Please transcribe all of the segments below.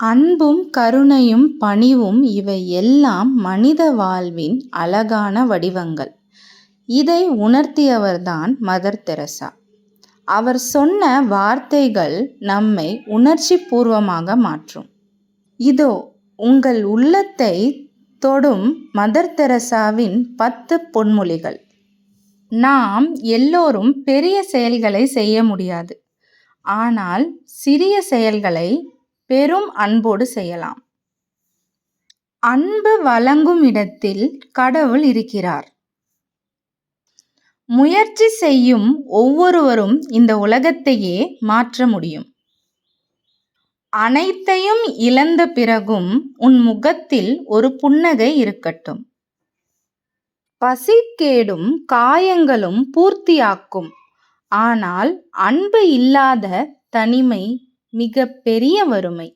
அன்பும் கருணையும் பணிவும் இவை எல்லாம் மனித வாழ்வின் அழகான வடிவங்கள். இதை உணர்த்தியவர்தான் மதர் தெரசா. அவர் சொன்ன வார்த்தைகள் நம்மை உணர்ச்சிபூர்வமாக மாற்றும். இதோ உங்கள் உள்ளத்தை தொடும் மதர் தெரசாவின் பத்து பொன்மொழிகள். நாம் எல்லோரும் பெரிய செயல்களை செய்ய முடியாது. ஆனால் சிறிய செயல்களை பெரும் அன்போடு செய்யலாம். அன்பு வழங்கும் இடத்தில் கடவுள் இருக்கிறார். முயற்சி செய்யும் ஒவ்வொருவரும் இந்த உலகத்தையே மாற்ற முடியும். அனைத்தையும் இழந்த பிறகும் உன் முகத்தில் ஒரு புன்னகை இருக்கட்டும். பசி கேடும் காயங்களும் பூர்த்தியாக்கும். ஆனால் அன்பு இல்லாத தனிமை மிக பெரிய வறுமை.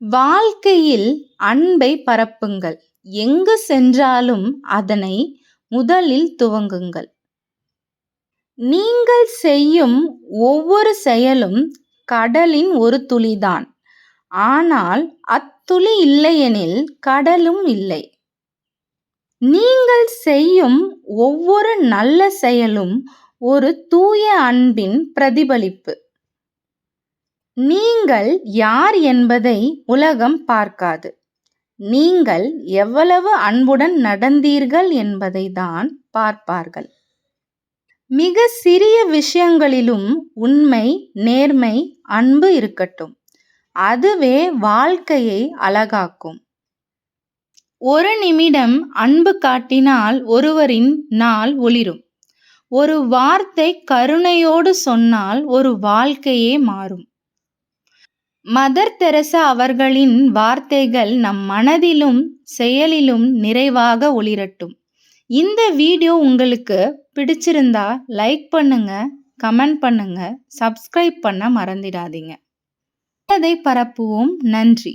வாழ்க்கையில் அன்பை பரப்புங்கள். எங்கு சென்றாலும் அதனை முதலில் துவங்குங்கள். நீங்கள் செய்யும் ஒவ்வொரு செயலும் கடலின் ஒரு துளிதான். ஆனால் அத்துளி இல்லையெனில் கடலும் இல்லை. நீங்கள் செய்யும் ஒவ்வொரு நல்ல செயலும் ஒரு தூய அன்பின் பிரதிபலிப்பு. நீங்கள் யார் என்பதை உலகம் பார்க்காது. நீங்கள் எவ்வளவு அன்புடன் நடந்தீர்கள் என்பதை தான் பார்ப்பார்கள். மிக சிறிய விஷயங்களிலும் உண்மை, நேர்மை, அன்பு இருக்கட்டும். அதுவே வாழ்க்கையை அழகாக்கும். ஒரு நிமிடம் அன்பு காட்டினால் ஒருவரின் நாள் ஒளிரும். ஒரு வார்த்தை கருணையோடு சொன்னால் ஒரு வாழ்க்கையே மாறும். மதர் தெரசா அவர்களின் வார்த்தைகள் நம் மனதிலும் செயலிலும் நிறைவாக ஒளிரட்டும். இந்த வீடியோ உங்களுக்கு பிடிச்சிருந்தா லைக் பண்ணுங்க, கமெண்ட் பண்ணுங்க, சப்ஸ்கிரைப் பண்ண மறந்திடாதீங்க. அதை பரப்புவோம். நன்றி.